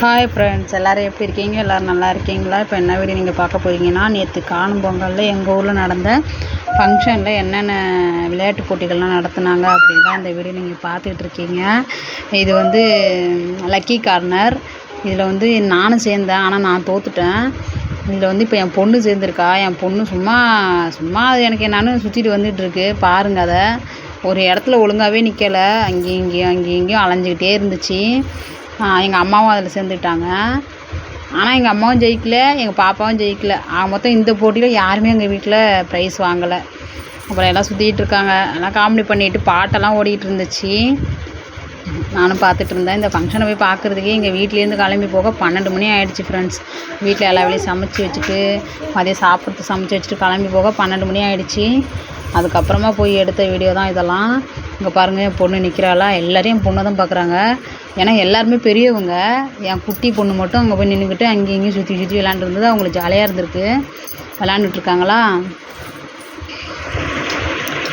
Hi friends எல்லோரும் எப்படி இருக்கீங்க? எல்லோரும் நல்லா இருக்கீங்களா? இப்போ என்ன வீடியோ நீங்கள் பார்க்க போகிறீங்கன்னா நேற்று காணும் பொங்கலில் எங்கள் ஊரில் நடந்த ஃபங்க்ஷனில் என்னென்ன விளையாட்டு போட்டிகள்லாம் நடத்துனாங்க அப்படின்னு தான் இந்த வீடியோ நீங்கள் பார்த்துட்டு இருக்கீங்க. இது வந்து லக்கி கார்னர் இதில் வந்து நானும் சேர்ந்தேன். ஆனால் நான் தோற்றுட்டேன் இதில் வந்து இப்போ என் பொண்ணு சேர்ந்துருக்கா. என் பொண்ணு சும்மா சும்மா அது எனக்கு என்னான்னு சுற்றிட்டு வந்துட்டுருக்கு பாருங்கள் அதை. ஒரு இடத்துல ஒழுங்காகவே நிற்கலை அங்கேயும் இங்கேயும் அங்கேயும் இங்கேயும் அலைஞ்சிக்கிட்டே இருந்துச்சு. எங்கள் அம்மாவும் அதில் சேர்ந்துட்டாங்க ஆனால் எங்கள் அம்மாவும் ஜெயிக்கல எங்கள் பாப்பாவும் ஜெயிக்கல. ஆக மொத்தம் இந்த போட்டியில் யாருமே எங்கள் வீட்டில் ப்ரைஸ் வாங்கலை. அப்புறம் எல்லாம் சுற்றிக்கிட்டு இருக்காங்க. எல்லாம் காமெடி பண்ணிட்டு பாட்டெல்லாம் ஓடிக்கிட்டு இருந்துச்சு. நானும் பார்த்துட்டு இருந்தேன். இந்த ஃபங்க்ஷனை போய் பார்க்குறதுக்கே எங்கள் வீட்லேருந்து கிளம்பி போக பன்னெண்டு மணி ஆகிடுச்சி ஃப்ரெண்ட்ஸ் வீட்டில் எல்லா வேலையும் சமைச்சு வச்சுட்டு மதியம் சாப்பிட்றது சமைச்சி வச்சுட்டு கிளம்பி போக பன்னெண்டு மணி ஆகிடுச்சி அதுக்கப்புறமா போய் எடுத்த வீடியோ தான் இதெல்லாம். இங்கே பாருங்கள் என் பொண்ணு நிற்கிறாளா எல்லோரையும் என் பொண்ணை தான் பார்க்குறாங்க ஏன்னா எல்லாருமே பெரியவங்க. என் குட்டி பொண்ணு மட்டும் அங்கே போய் நின்றுக்கிட்டு அங்கேயும் இங்கேயும் சுற்றி சுற்றி விளாண்டுருந்தது அவங்களுக்கு ஜாலியாக இருந்திருக்கு. விளாண்டுட்ருக்காங்களா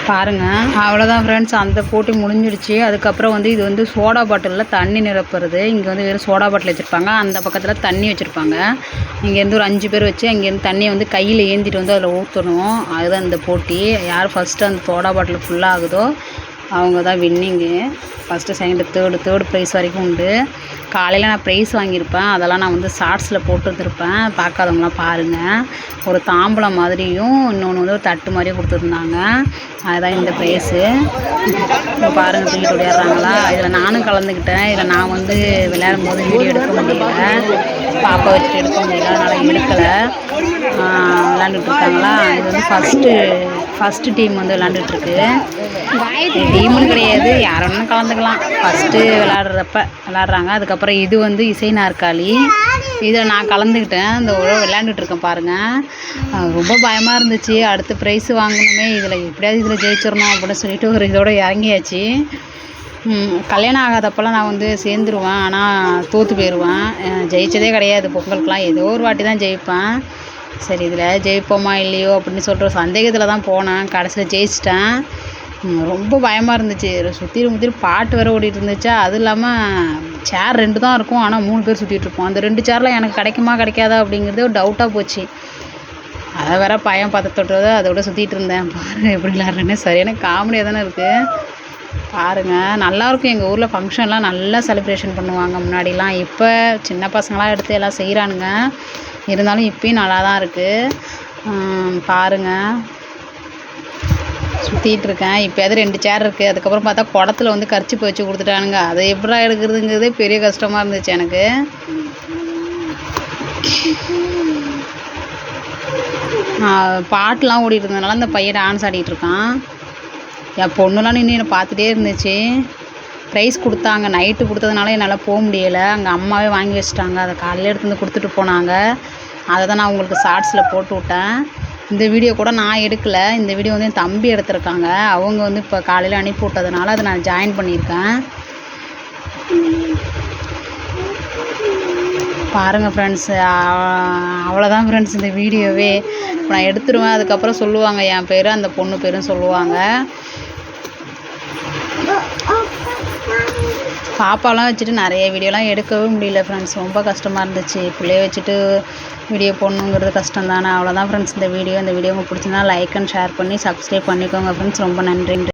பாருங்கள் அவ்வளோதான் ஃப்ரெண்ட்ஸ் அந்த போட்டி முடிஞ்சிடுச்சு. அதுக்கப்புறம் வந்து இது வந்து சோடா பாட்டிலில் தண்ணி நிரப்புறது. இங்கே வந்து வெறும் சோடா பாட்டில் வச்சுருப்பாங்க. அந்த பக்கத்தில் தண்ணி வச்சுருப்பாங்க. இங்கேருந்து ஒரு அஞ்சு பேர் வச்சு அங்கேருந்து தண்ணியை வந்து கையில் ஏந்திட்டு வந்து அதில் ஊற்றணும் அதுதான் இந்த போட்டி. யார் ஃபஸ்ட்டு அந்த சோடா பாட்டில் ஃபுல்லாகுதோ அவங்க தான் winning first second third third prize வரைக்கும் உண்டு. காலையில் நான் ப்ரைஸ் வாங்கியிருப்பேன். அதெல்லாம் நான் வந்து ஷார்ட்ஸில் போட்டு வந்துருப்பேன் பார்க்காதவங்களாம் பாருங்கள் ஒரு தாம்பலம் மாதிரியும் இன்னொன்று வந்து ஒரு தட்டு மாதிரியும் கொடுத்துருந்தாங்க. அதுதான் இந்த ப்ரைஸு இப்போ பாருங்கள் தூக்கிட்டு விளையாடுறாங்களா இதில் நானும் கலந்துக்கிட்டேன். இதில் நான் வந்து விளையாடும் போது வீடியோ எடுக்க முடியல. பாப்பா வச்சுட்டு எடுக்க முடியல. அதனால் எடுக்கலை. விளாண்டுட்டு இருக்காங்களா? இது வந்து ஃபஸ்ட்டு ஃபஸ்ட்டு டீம் வந்து விளாண்டுட்ருக்கு டீமுன்னு கிடையாது. யார் வேணாலும் கலந்துக்கலாம். ஃபஸ்ட்டு விளாட்றப்ப விளாட்றாங்க அதுக்கப்புறம் இது வந்து இசை நாற்காலி. இதில் நான் கலந்துக்கிட்டேன். இந்த உழவு விளையாண்டுட்ருக்கேன் பாருங்கள் ரொம்ப பயமாக இருந்துச்சு. அடுத்த ப்ரைஸ் வாங்கணுமே. இதில் எப்படியாவது இதில் ஜெயிச்சிடணும் அப்படின்னு சொல்லிட்டு ஒரு இதோட இறங்கியாச்சு. கல்யாணம் ஆகாதப்பெல்லாம் நான் வந்து சேர்ந்துருவேன். ஆனால் தோற்று போயிடுவேன் ஜெயித்ததே கிடையாது. பொங்கலுக்குலாம் ஏதோ ஒரு வாட்டி தான் ஜெயிப்பேன். சரி இதில் ஜெயிப்போமா இல்லையோ அப்படின்னு சொல்லிட்டு ஒரு சந்தேகத்தில் தான் போனேன். கடைசியில் ஜெயிச்சிட்டேன். ரொம்ப பயமாக இருந்துச்சு. சுற்றிலும் முற்றிலும் பாட்டு வேறு ஓடிட்டு இருந்துச்சா. அதுவும் இல்லாமல் சேர் ரெண்டு தான் இருக்கும். ஆனால் மூணு பேர் சுற்றிட்டு இருப்போம். அந்த ரெண்டு சேரில் எனக்கு கிடைக்குமா கிடைக்காதா அப்படிங்கிறது ஒரு டவுட்டாக போச்சு. அதை வேற பயம் பதத்தொட்டது அதோட சுற்றிட்டு இருந்தேன். பாருங்கள் எப்படி விளாட்றேன்னு. சரியான காமெடியாக தானே இருக்குது பாருங்கள் நல்லாயிருக்கும் எங்கள் ஊரில் ஃபங்க்ஷன்லாம் நல்லா செலிப்ரேஷன் பண்ணுவாங்க முன்னாடிலாம். இப்போ சின்ன பசங்களாம் எடுத்து எல்லாம் செய்கிறானுங்க இருந்தாலும் இப்போயும் நல்லா தான் இருக்குது பாருங்கள் சுற்றிட்டு இருக்கேன் இப்போயாவது ரெண்டு சேர் இருக்குது அதுக்கப்புறம் பார்த்தா குடத்துல வந்து கரிச்சி வச்சு கொடுத்துட்டானுங்க. அதை எப்படா எடுக்கிறதுங்கிறதே பெரிய கஷ்டமாக இருந்துச்சு எனக்கு. பாட்டுலாம் ஓடிட்டு இருந்ததுனால அந்த பையன் டான்ஸ் ஆடிட்டு இருக்கான் என் பொண்ணுலாம் நின்று என்னை பார்த்துட்டே இருந்துச்சு. ப்ரைஸ் கொடுத்தாங்க. நைட்டு கொடுத்ததுனால என்னால் போக முடியலை. அங்கே அம்மாவே வாங்கி வச்சுட்டாங்க. அதை காலையில் எடுத்து வந்து கொடுத்துட்டு போனாங்க. அதை தான் நான் உங்களுக்கு ஷார்ட்ஸில் போட்டு விட்டேன். இந்த வீடியோ கூட நான் எடுக்கலை. இந்த வீடியோ வந்து என் தம்பி எடுத்திருக்காங்க. அவங்க வந்து இப்போ காலையில் அனுப்பி விட்டதுனால அதை நான் ஜாயின் பண்ணியிருக்கேன். பாருங்கள் ஃப்ரெண்ட்ஸ் அவ்வளோதான் ஃப்ரெண்ட்ஸ் இந்த வீடியோவே இப்போ நான் எடுத்துருவேன். அதுக்கப்புறம் சொல்லுவாங்க என் பேர் அந்த பொண்ணு பேரும் சொல்லுவாங்க. பாப்பாலாம் வச்சுட்டு நிறைய வீடியோலாம் எடுக்கவே முடியல ஃப்ரெண்ட்ஸ் ரொம்ப கஷ்டமாக இருந்துச்சு. பிள்ளைய வச்சுட்டு வீடியோ போடணுங்கிறது கஷ்டம் தானே அவ்வளோதான் ஃப்ரெண்ட்ஸ் இந்த வீடியோ இந்த வீடியோ உங்களுக்கு பிடிச்சிருந்தா லைக் அண்ட் ஷேர் பண்ணி சப்ஸ்கிரைப் பண்ணிக்கோங்க ஃப்ரெண்ட்ஸ் ரொம்ப நன்றி